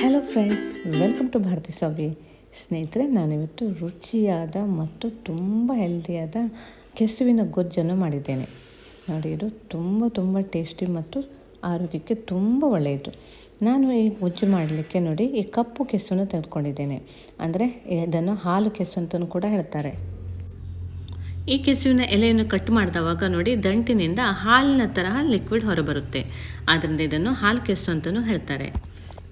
Hello friends welcome to Bharathi Swamy ಸ್ನೇಹಿತರೆ ನಾನಿವತ್ತು ರುಚಿಯಾದ ಮತ್ತು ತುಂಬ ಹೆಲ್ದಿಯಾದ ಕೆಸುವಿನ ಗೊಜ್ಜನ್ನು ಮಾಡಿದ್ದೇನೆ ನೋಡಿ ಇದು ತುಂಬ ತುಂಬ ಟೇಸ್ಟಿ ಮತ್ತು ಆರೋಗ್ಯಕ್ಕೆ ತುಂಬ ಒಳ್ಳೆಯದು ನಾನು ಈ ಗೊಜ್ಜು ಮಾಡಲಿಕ್ಕೆ ನೋಡಿ ಈ ಕಪ್ಪು ಕೆಸುವನ್ನು ತೆಗೆದುಕೊಂಡಿದ್ದೇನೆ ಅಂದರೆ ಇದನ್ನು ಹಾಲು ಕೆಸು ಅಂತಲೂ ಕೂಡ ಹೇಳ್ತಾರೆ ಈ ಕೆಸುವಿನ ಎಲೆಯನ್ನು ಕಟ್ ಮಾಡಿದವಾಗ ನೋಡಿ ದಂಟಿನಿಂದ ಹಾಲಿನ ತರಹ ಲಿಕ್ವಿಡ್ ಹೊರಬರುತ್ತೆ. ಆದ್ದರಿಂದ ಇದನ್ನು ಹಾಲು ಕೆಸು ಅಂತಲೂ ಹೇಳ್ತಾರೆ.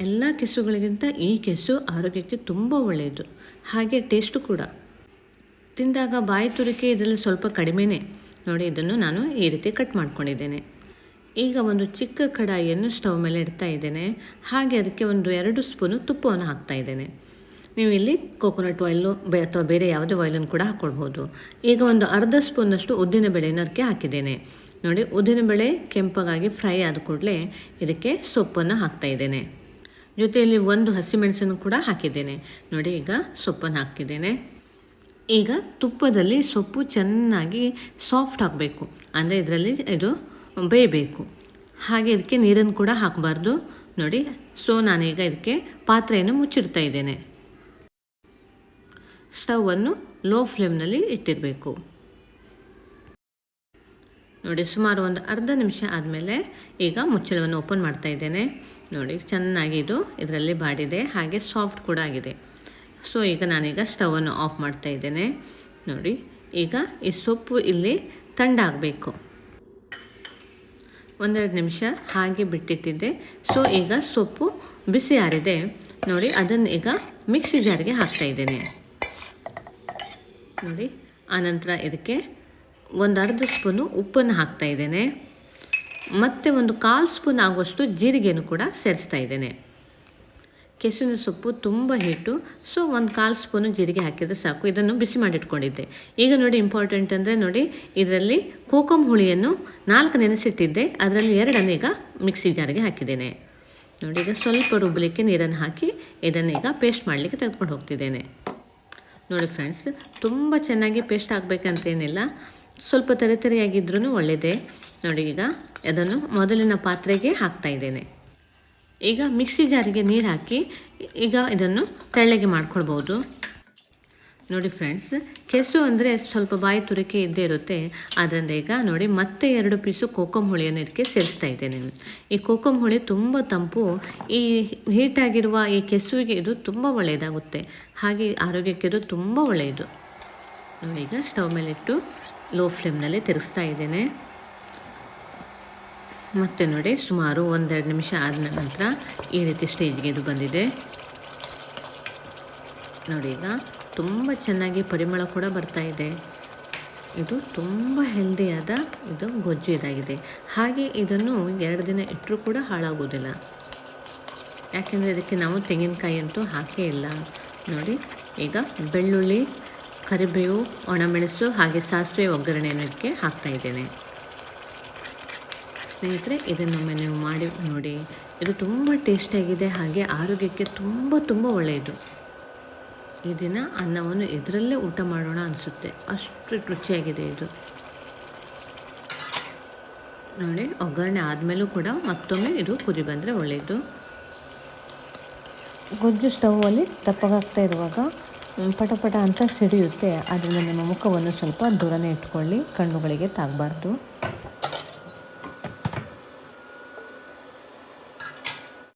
ಎಲ್ಲ ಕೆಸುಗಳಿಗಿಂತ ಈ ಕೆಸು ಆರೋಗ್ಯಕ್ಕೆ ತುಂಬ ಒಳ್ಳೆಯದು. ಹಾಗೆ ಟೇಸ್ಟು ಕೂಡ. ತಿಂದಾಗ ಬಾಯಿ ತುರಿಕೆ ಇದರಲ್ಲಿ ಸ್ವಲ್ಪ ಕಡಿಮೆನೇ. ನೋಡಿ, ಇದನ್ನು ನಾನು ಈ ರೀತಿ ಕಟ್ ಮಾಡ್ಕೊಂಡಿದ್ದೇನೆ. ಈಗ ಒಂದು ಚಿಕ್ಕ ಕಡಾಯಿಯನ್ನು ಸ್ಟವ್ ಮೇಲೆ ಇಡ್ತಾ ಇದ್ದೇನೆ. ಹಾಗೆ ಅದಕ್ಕೆ ಒಂದು ಎರಡು ಸ್ಪೂನು ತುಪ್ಪವನ್ನು ಹಾಕ್ತಾ ಇದ್ದೇನೆ. ನೀವು ಇಲ್ಲಿ ಕೋಕೋನಟ್ ಆಯಿಲು ಬೆ ಅಥವಾ ಬೇರೆ ಯಾವುದೇ ಆಯಿಲನ್ನು ಕೂಡ ಹಾಕ್ಕೊಳ್ಬೋದು ಈಗ ಒಂದು ಅರ್ಧ ಸ್ಪೂನಷ್ಟು ಉದ್ದಿನ ಬೇಳೆಯನ್ನು ಅದಕ್ಕೆ ಹಾಕಿದ್ದೇನೆ. ನೋಡಿ, ಉದ್ದಿನ ಬೇಳೆ ಕೆಂಪಗಾಗಿ ಫ್ರೈ ಆದ ಕೂಡಲೇ ಇದಕ್ಕೆ ಸೊಪ್ಪನ್ನು ಹಾಕ್ತಾ ಇದ್ದೇನೆ. ಜೊತೆಯಲ್ಲಿ ಒಂದು ಹಸಿಮೆಣಸನ್ನು ಕೂಡ ಹಾಕಿದ್ದೇನೆ. ನೋಡಿ, ಈಗ ಸೊಪ್ಪನ್ನು ಹಾಕಿದ್ದೇನೆ. ಈಗ ತುಪ್ಪದಲ್ಲಿ ಸೊಪ್ಪು ಚೆನ್ನಾಗಿ ಸಾಫ್ಟ್ ಆಗಬೇಕು. ಅಂದರೆ ಇದರಲ್ಲಿ ಇದು ಬೇಯಬೇಕು. ಹಾಗೆ ಇದಕ್ಕೆ ನೀರನ್ನು ಕೂಡ ಹಾಕಬಾರ್ದು. ನೋಡಿ, ಸೊ ನಾನೀಗ ಇದಕ್ಕೆ ಪಾತ್ರೆಯನ್ನು ಮುಚ್ಚಿಡ್ತಾ ಇದ್ದೇನೆ. ಸ್ಟವನ್ನು ಲೋ ಫ್ಲೇಮ್ನಲ್ಲಿ ಇಟ್ಟಿರಬೇಕು. ನೋಡಿ, ಸುಮಾರು ಒಂದು ಅರ್ಧ ನಿಮಿಷ ಆದಮೇಲೆ ಈಗ ಮುಚ್ಚಳವನ್ನು ಓಪನ್ ಮಾಡ್ತಾ ಇದ್ದೇನೆ. ನೋಡಿ, ಚೆನ್ನಾಗಿ ಇದು ಇದರಲ್ಲಿ ಬಾಡಿದೆ, ಹಾಗೆ ಸಾಫ್ಟ್ ಕೂಡ ಆಗಿದೆ. ಸೊ ಈಗ ನಾನೀಗ ಸ್ಟವನ್ನು ಆಫ್ ಮಾಡ್ತಾ ಇದ್ದೇನೆ. ನೋಡಿ, ಈಗ ಈ ಸೊಪ್ಪು ಇಲ್ಲಿ ತಂಡಾಗಬೇಕು. ಒಂದೆರಡು ನಿಮಿಷ ಹಾಗೆ ಬಿಟ್ಟಿಟ್ಟಿದ್ದೆ. ಸೊ ಈಗ ಸೊಪ್ಪು ಬಿಸಿ ಆರಿದೆ. ನೋಡಿ, ಅದನ್ನು ಈಗ ಮಿಕ್ಸಿ ಜಾರಿಗೆ ಹಾಕ್ತಾ ಇದ್ದೇನೆ. ನೋಡಿ, ಆನಂತರ ಇದಕ್ಕೆ ಒಂದು ಅರ್ಧ ಸ್ಪೂನು ಉಪ್ಪನ್ನು ಹಾಕ್ತಾ ಇದ್ದೇನೆ. ಮತ್ತು ಒಂದು ಕಾಲು ಸ್ಪೂನ್ ಆಗುವಷ್ಟು ಜೀರಿಗೆಯನ್ನು ಕೂಡ ಸೇರಿಸ್ತಾ ಇದ್ದೇನೆ. ಕೆಸುವಿನ ಸೊಪ್ಪು ತುಂಬ ಹಿಟ್ಟು ಸೊ ಒಂದು ಕಾಲು ಸ್ಪೂನು ಜೀರಿಗೆ ಹಾಕಿದರೆ ಸಾಕು. ಇದನ್ನು ಬಿಸಿ ಮಾಡಿಟ್ಕೊಂಡಿದ್ದೆ. ಈಗ ನೋಡಿ ಇಂಪಾರ್ಟೆಂಟ್ ಅಂದರೆ ನೋಡಿ, ಇದರಲ್ಲಿ ಕೋಕಮ್ ಹುಳಿಯನ್ನು ನಾಲ್ಕು ನೆನೆಸಿಟ್ಟಿದ್ದೆ. ಅದರಲ್ಲಿ ಎರಡನ್ನು ಈಗ ಮಿಕ್ಸಿ ಜಾರಿಗೆ ಹಾಕಿದ್ದೇನೆ. ನೋಡಿ, ಈಗ ಸ್ವಲ್ಪ ರುಬ್ಬಲಿಕ್ಕೆ ನೀರನ್ನು ಹಾಕಿ ಇದನ್ನೀಗ ಪೇಸ್ಟ್ ಮಾಡಲಿಕ್ಕೆ ತೆಗೆದುಕೊಂಡು ಹೋಗ್ತಿದ್ದೇನೆ. ನೋಡಿ ಫ್ರೆಂಡ್ಸ್ ತುಂಬ ಚೆನ್ನಾಗಿ ಪೇಸ್ಟ್ ಆಗಬೇಕಂತೇನಿಲ್ಲ. ಸ್ವಲ್ಪ ತೆರೆ ತೆರೆಯಾಗಿದ್ರೂ ಒಳ್ಳೆಯದೇ ನೋಡಿ ಈಗ ಅದನ್ನು ಮೊದಲಿನ ಪಾತ್ರೆಗೆ ಹಾಕ್ತಾ ಇದ್ದೇನೆ. ಈಗ ಮಿಕ್ಸಿ ಜಾರಿಗೆ ನೀರು ಹಾಕಿ ಈಗ ಇದನ್ನು ತೆಳ್ಳಗೆ ಮಾಡ್ಕೊಳ್ಬೋದು ನೋಡಿ ಫ್ರೆಂಡ್ಸ್, ಕೆಸು ಅಂದರೆ ಸ್ವಲ್ಪ ಬಾಯಿ ತುರಿಕೆ ಇದ್ದೇ ಇರುತ್ತೆ. ಆದ್ದರಿಂದ ಈಗ ನೋಡಿ ಮತ್ತೆ ಎರಡು ಪೀಸು ಕೋಕಮ್ ಹುಳಿಯನ್ನು ಇದಕ್ಕೆ ಸೇರಿಸ್ತಾ ಇದ್ದೇನೆ. ಈ ಕೋಕಮ್ ಹುಳಿ ತುಂಬ ತಂಪು, ಈ ಹೀಟಾಗಿರುವ ಈ ಕೆಸುವಿಗೆ ಇದು ತುಂಬ ಒಳ್ಳೆಯದಾಗುತ್ತೆ ಹಾಗೆ ಆರೋಗ್ಯಕ್ಕೆ ಇದು ತುಂಬ ಒಳ್ಳೆಯದು ಈಗ ಸ್ಟವ್ ಮೇಲಿಟ್ಟು ಲೋ ಫ್ಲೇಮ್ನಲ್ಲಿ ತಿರುಗಿಸ್ತಾ ಇದ್ದೇನೆ. ಮತ್ತು ನೋಡಿ, ಸುಮಾರು ಒಂದೆರಡು ನಿಮಿಷ ಆದ ನಂತರ ಈ ರೀತಿ ಸ್ಟೇಜ್ಗೆ ಇದು ಬಂದಿದೆ. ನೋಡಿ ಈಗ ತುಂಬ ಚೆನ್ನಾಗಿ ಪರಿಮಳ ಕೂಡ ಬರ್ತಾ ಇದೆ. ಇದು ತುಂಬ ಹೆಲ್ದಿಯಾದ, ಇದು ಗೊಜ್ಜು ಇದಾಗಿದೆ. ಹಾಗೆ ಇದನ್ನು ಎರಡು ದಿನ ಇಟ್ಟರೂ ಕೂಡ ಹಾಳಾಗೋದಿಲ್ಲ. ಯಾಕೆಂದರೆ ಇದಕ್ಕೆ ನಾವು ತೆಂಗಿನಕಾಯಿ ಅಂತೂ ಹಾಕೇ ಇಲ್ಲ. ನೋಡಿ, ಈಗ ಬೆಳ್ಳುಳ್ಳಿ ಕರಿಬೇವು, ಒಣಮೆಣಸು ಹಾಗೆ ಸಾಸಿವೆ ಒಗ್ಗರಣೆಯನ್ನು ಇದಕ್ಕೆ ಹಾಕ್ತಾ ಇದ್ದೇನೆ. ಸ್ನೇಹಿತರೆ, ಇದನ್ನೊಮ್ಮೆ ನೀವು ಮಾಡಿ ನೋಡಿ. ಇದು ತುಂಬ ಟೇಸ್ಟಿಯಾಗಿದೆ ಹಾಗೆ ಆರೋಗ್ಯಕ್ಕೆ ತುಂಬ ತುಂಬ ಒಳ್ಳೆಯದು. ಈ ದಿನ ಅನ್ನವನ್ನು ಇದರಲ್ಲೇ ಊಟ ಮಾಡೋಣ ಅನಿಸುತ್ತೆ. ಅಷ್ಟು ರುಚಿಯಾಗಿದೆ ಇದು. ನೋಡಿ, ಒಗ್ಗರಣೆ ಆದಮೇಲೂ ಕೂಡ ಮತ್ತೊಮ್ಮೆ ಇದು ಕುದಿ ಬಂದರೆ ಒಳ್ಳೆಯದು ಗೊಜ್ಜು ಸ್ಟವ್ವಲ್ಲಿ ದಪ್ಪಗಾಗ್ತಾ ಇರುವಾಗ ಪಟ ಪಟ ಅಂತ ಸಿಡಿಯುತ್ತೆ. ಅದರಿಂದ ನಿಮ್ಮ ಮುಖವನ್ನು ಸ್ವಲ್ಪ ದೂರನೇ ಇಟ್ಕೊಳ್ಳಿ. ಕಣ್ಣುಗಳಿಗೆ ತಾಗಬಾರ್ದು.